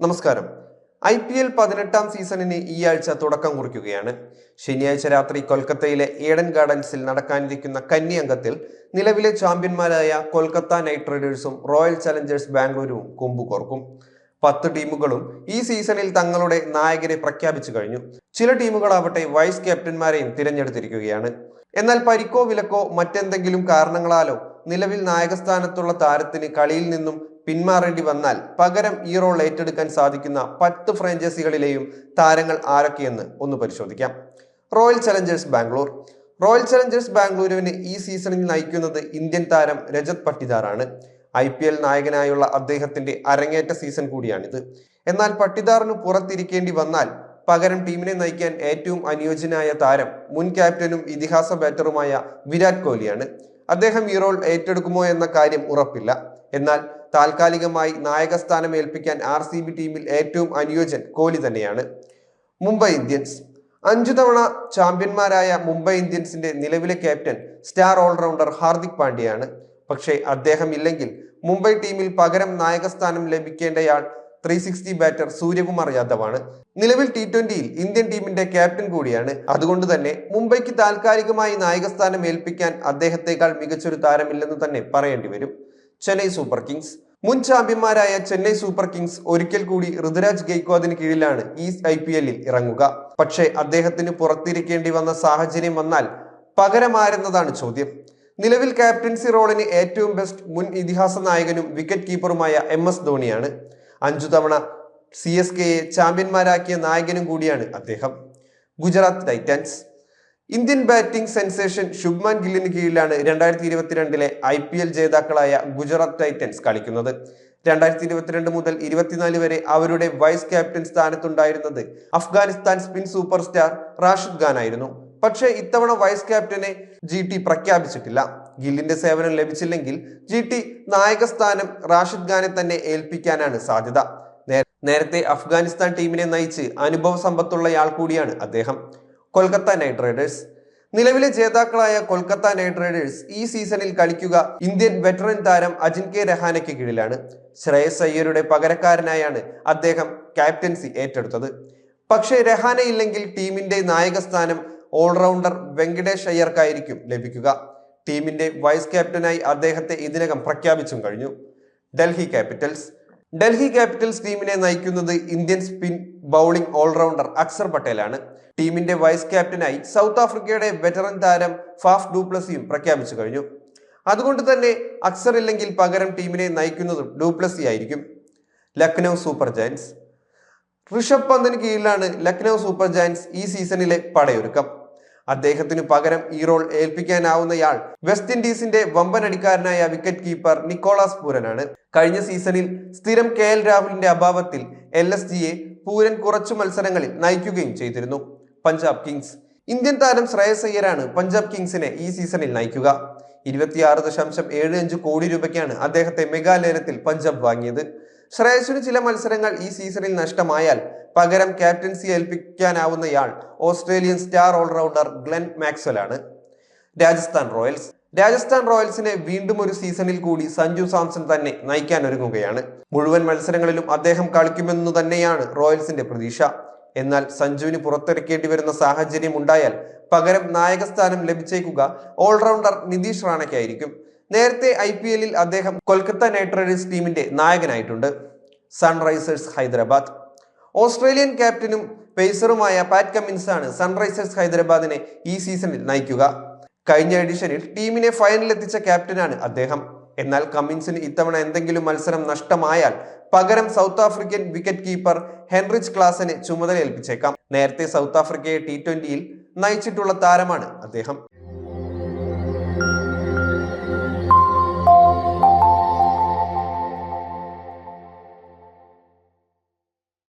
നമസ്കാരം. I P L പതിനെട്ടാം സീസണിന് ഈ ആഴ്ച തുടക്കം കുറിക്കുകയാണ്. ശനിയാഴ്ച രാത്രി കൊൽക്കത്തയിലെ ഏഡൻ ഗാർഡൻസിൽ നടക്കാനിരിക്കുന്ന കന്നി അംഗത്തിൽ നിലവിലെ ചാമ്പ്യന്മാരായ കൊൽക്കത്ത നൈറ്റ് റൈഡേഴ്സും റോയൽ ചലഞ്ചേഴ്സ് ബാംഗ്ലൂരും കൊമ്പുകോർക്കും പത്ത് ടീമുകളും ഈ സീസണിൽ തങ്ങളുടെ നായകരെ പ്രഖ്യാപിച്ചു കഴിഞ്ഞു. ചില ടീമുകളാവട്ടെ വൈസ് ക്യാപ്റ്റന്മാരെയും തിരഞ്ഞെടുത്തിരിക്കുകയാണ്. എന്നാൽ പരിക്കോ വിലക്കോ മറ്റെന്തെങ്കിലും കാരണങ്ങളാലോ നിലവിൽ നായകസ്ഥാനത്തുള്ള താരത്തിന് കളിയിൽ നിന്നും പിന്മാറേണ്ടി വന്നാൽ പകരം ഈ റോൾ ഏറ്റെടുക്കാൻ സാധിക്കുന്ന പത്ത് ഫ്രാഞ്ചൈസികളിലെയും താരങ്ങൾ ആരൊക്കെയെന്ന് ഒന്ന് പരിശോധിക്കാം. Royal Challengers Bangalore. Royal Challengers ബാംഗ്ലൂരുവിന് ഈ സീസണിൽ നയിക്കുന്നത് ഇന്ത്യൻ താരം രജത് പട്ടിദാറാണ്. ഐ പി എൽ നായകനായുള്ള അദ്ദേഹത്തിന്റെ അരങ്ങേറ്റ സീസൺ കൂടിയാണിത്. എന്നാൽ പട്ടിദാറിന് പുറത്തിരിക്കേണ്ടി വന്നാൽ പകരം ടീമിനെ നയിക്കാൻ ഏറ്റവും അനുയോജ്യനായ താരം മുൻ ക്യാപ്റ്റനും ഇതിഹാസ ബാറ്ററുമായ വിരാട് കോഹ്ലിയാണ്. അദ്ദേഹം ഈ റോൾ ഏറ്റെടുക്കുമോ എന്ന കാര്യം ഉറപ്പില്ല. എന്നാൽ താൽക്കാലികമായി നായകസ്ഥാനം ഏൽപ്പിക്കാൻ ആർ സി ബി ടീമിൽ ഏറ്റവും അനുയോജ്യൻ കോഹ്ലി തന്നെയാണ്. മുംബൈ ഇന്ത്യൻസ്. അഞ്ചു തവണ ചാമ്പ്യന്മാരായ മുംബൈ ഇന്ത്യൻസിന്റെ നിലവിലെ ക്യാപ്റ്റൻ സ്റ്റാർ ഓൾറൗണ്ടർ ഹാർദിക് പാണ്ഡ്യയാണ്. പക്ഷേ അദ്ദേഹം ഇല്ലെങ്കിൽ മുംബൈ ടീമിൽ പകരം നായകസ്ഥാനം ലഭിക്കേണ്ടയാൾ ത്രീ സിക്സ്റ്റി ബാറ്റർ സൂര്യകുമാർ യാദവാണ്. നിലവിൽ ടി ട്വന്റിയിൽ ഇന്ത്യൻ ടീമിന്റെ ക്യാപ്റ്റൻ കൂടിയാണ്. അതുകൊണ്ട് തന്നെ മുംബൈക്ക് താൽക്കാലികമായി നായകസ്ഥാനം ഏൽപ്പിക്കാൻ അദ്ദേഹത്തെക്കാൾ മികച്ചൊരു താരമില്ലെന്ന് തന്നെ പറയേണ്ടി വരും. Chennai Super Kings. മുൻ ചാമ്പ്യന്മാരായ ചെന്നൈ സൂപ്പർ കിങ്സ് ഒരിക്കൽ കൂടി ഋതുരാജ് ഗെയ്ക്വാദിന് കീഴിലാണ് ഈ ഐ പി എല്ലിൽ ഇറങ്ങുക. പക്ഷേ അദ്ദേഹത്തിന് പുറത്തിരിക്കേണ്ടി വന്ന സാഹചര്യം വന്നാൽ പകരമാരെന്നതാണ് ചോദ്യം. നിലവിൽ ക്യാപ്റ്റൻസി റോളിന് ഏറ്റവും ബെസ്റ്റ് മുൻ ഇതിഹാസ നായകനും വിക്കറ്റ് കീപ്പറുമായ എം എസ് ധോണിയാണ്. അഞ്ചു തവണ സി എസ് കെയെ ചാമ്പ്യന്മാരാക്കിയ നായകനും കൂടിയാണ് അദ്ദേഹം. Gujarat Titans. Indian batting sensation Shubman ഗില്ലിന് കീഴിലാണ് രണ്ടായിരത്തി ഇരുപത്തിരണ്ടിലെ ഐ പി എൽ ജേതാക്കളായ ഗുജറാത്ത് ടൈറ്റൻസ് കളിക്കുന്നത്. രണ്ടായിരത്തി ഇരുപത്തിരണ്ട് മുതൽ ഇരുപത്തിനാല് വരെ അവരുടെ vice captain സ്ഥാനത്തുണ്ടായിരുന്നത് Afghanistan spin super star Rashid Khan ആയിരുന്നു. പക്ഷേ ഇത്തവണ വൈസ് ക്യാപ്റ്റനെ ജി ടി പ്രഖ്യാപിച്ചിട്ടില്ല. ഗില്ലിന്റെ സേവനം ലഭിച്ചില്ലെങ്കിൽ ജി ടി നായകസ്ഥാനം റാഷിദ് ഖാനെ തന്നെ ഏൽപ്പിക്കാനാണ് സാധ്യത. നേരത്തെ അഫ്ഗാനിസ്ഥാൻ ടീമിനെ നയിച്ച് അനുഭവ സമ്പത്തുള്ളയാൾ കൂടിയാണ് അദ്ദേഹം. Kolkata Knight Riders. നിലവിലെ ജേതാക്കളായ കൊൽക്കത്ത നൈറ്റ് റൈഡേഴ്സ് ഈ സീസണിൽ കളിക്കുക ഇന്ത്യൻ വെറ്ററൻ താരം അജിൻ കെ രഹാനയ്ക്ക് കീഴിലാണ്. ശ്രേയസ് അയ്യരുടെ പകരക്കാരനായാണ് അദ്ദേഹം ക്യാപ്റ്റൻസി ഏറ്റെടുത്തത്. പക്ഷേ രഹാന ഇല്ലെങ്കിൽ ടീമിന്റെ നായകസ്ഥാനം ഓൾറൗണ്ടർ വെങ്കടേഷ് അയ്യർക്കായിരിക്കും ലഭിക്കുക. ടീമിന്റെ വൈസ് ക്യാപ്റ്റനായി അദ്ദേഹത്തെ ഇതിനകം പ്രഖ്യാപിച്ചും കഴിഞ്ഞു. ഡൽഹി ക്യാപിറ്റൽസ് ഡൽഹി ക്യാപിറ്റൽസ് ടീമിനെ നയിക്കുന്നത് Indian spin bowling all rounder Axar പട്ടേലാണ്. ടീമിന്റെ വൈസ് ക്യാപ്റ്റനായി സൗത്ത് ആഫ്രിക്കയുടെ വെറ്ററൻ താരം ഫാഫ് ഡൂപ്ലസിയും പ്രഖ്യാപിച്ചു കഴിഞ്ഞു. അതുകൊണ്ട് തന്നെ അക്സർ ഇല്ലെങ്കിൽ പകരം ടീമിനെ നയിക്കുന്നതും ഡൂപ്ലസി ആയിരിക്കും. Lucknow super giants. ഋഷഭ് പന്തിന് കീഴിലാണ് ലക്നൗ സൂപ്പർ ജയൻസ് ഈ സീസണിലെ പടയൊരുക്കം. അദ്ദേഹത്തിന് പകരം ഈ റോൾ ഏൽപ്പിക്കാനാവുന്നയാൾ വെസ്റ്റ് ഇൻഡീസിന്റെ വമ്പനടിക്കാരനായ വിക്കറ്റ് കീപ്പർ നിക്കോളാസ് പൂരനാണ് കഴിഞ്ഞ സീസണിൽ സ്ഥിരം കെ എൽ രാഹുലിന്റെ അഭാവത്തിൽ എൽ എസ് ജിയെ പൂരൻ കുറച്ചു മത്സരങ്ങളിൽ നയിക്കുകയും ചെയ്തിരുന്നു. പഞ്ചാബ് കിങ്സ് ഇന്ത്യൻ താരം ശ്രേയസ് അയ്യരാണ് പഞ്ചാബ് കിങ്സിനെ ഈ സീസണിൽ നയിക്കുക. ഇരുപത്തിയാറ് ദശാംശം ഏഴ് അഞ്ച് കോടി രൂപയ്ക്കാണ് അദ്ദേഹത്തെ മെഗാലേലത്തിൽ പഞ്ചാബ് വാങ്ങിയത്. ശ്രേയസിന് ചില മത്സരങ്ങൾ ഈ സീസണിൽ നഷ്ടമായാൽ പകരം captaincy ഏൽപ്പിക്കാനാവുന്നയാൾ Australian star all rounder Glenn Maxwell ആണ് രാജസ്ഥാൻ റോയൽസ്. രാജസ്ഥാൻ റോയൽസിനെ വീണ്ടും ഒരു സീസണിൽ കൂടി സഞ്ജു സാംസൺ തന്നെ നയിക്കാൻ ഒരുങ്ങുകയാണ്. മുഴുവൻ മത്സരങ്ങളിലും അദ്ദേഹം കളിക്കുമെന്നു തന്നെയാണ് റോയൽസിന്റെ പ്രതീക്ഷ. എന്നാൽ സഞ്ജുവിന് പുറത്തിറക്കേണ്ടി വരുന്ന സാഹചര്യം ഉണ്ടായാൽ പകരം നായകസ്ഥാനം ലഭിച്ചേക്കുക ഓൾറൗണ്ടർ നിതീഷ് റാണയ്ക്കായിരിക്കും. നേരത്തെ ഐ പി എല്ലിൽ അദ്ദേഹം കൊൽക്കത്ത നൈറ്റ് റൈഡേഴ്സ് ടീമിന്റെ നായകനായിട്ടുണ്ട്. സൺറൈസേഴ്സ് ഹൈദരാബാദ്. ഓസ്ട്രേലിയൻ ക്യാപ്റ്റനും പേസറുമായ പാറ്റ് കമ്മിൻസ് ആണ് സൺറൈസേഴ്സ് ഹൈദരാബാദിനെ ഈ സീസണിൽ നയിക്കുക. കഴിഞ്ഞ എഡിഷനിൽ ടീമിനെ ഫൈനലിൽ എത്തിച്ച ക്യാപ്റ്റനാണ് അദ്ദേഹം. എന്നാൽ കമ്മിൻസിന് ഇത്തവണ എന്തെങ്കിലും മത്സരം നഷ്ടമായാൽ പകരം South African wicket keeper Heinrich ക്ലാസനെ ചുമതലയേൽപ്പിച്ചേക്കാം. നേരത്തെ സൗത്ത് ആഫ്രിക്കയെ ടി ട്വന്റിയിൽ നയിച്ചിട്ടുള്ള താരമാണ് അദ്ദേഹം.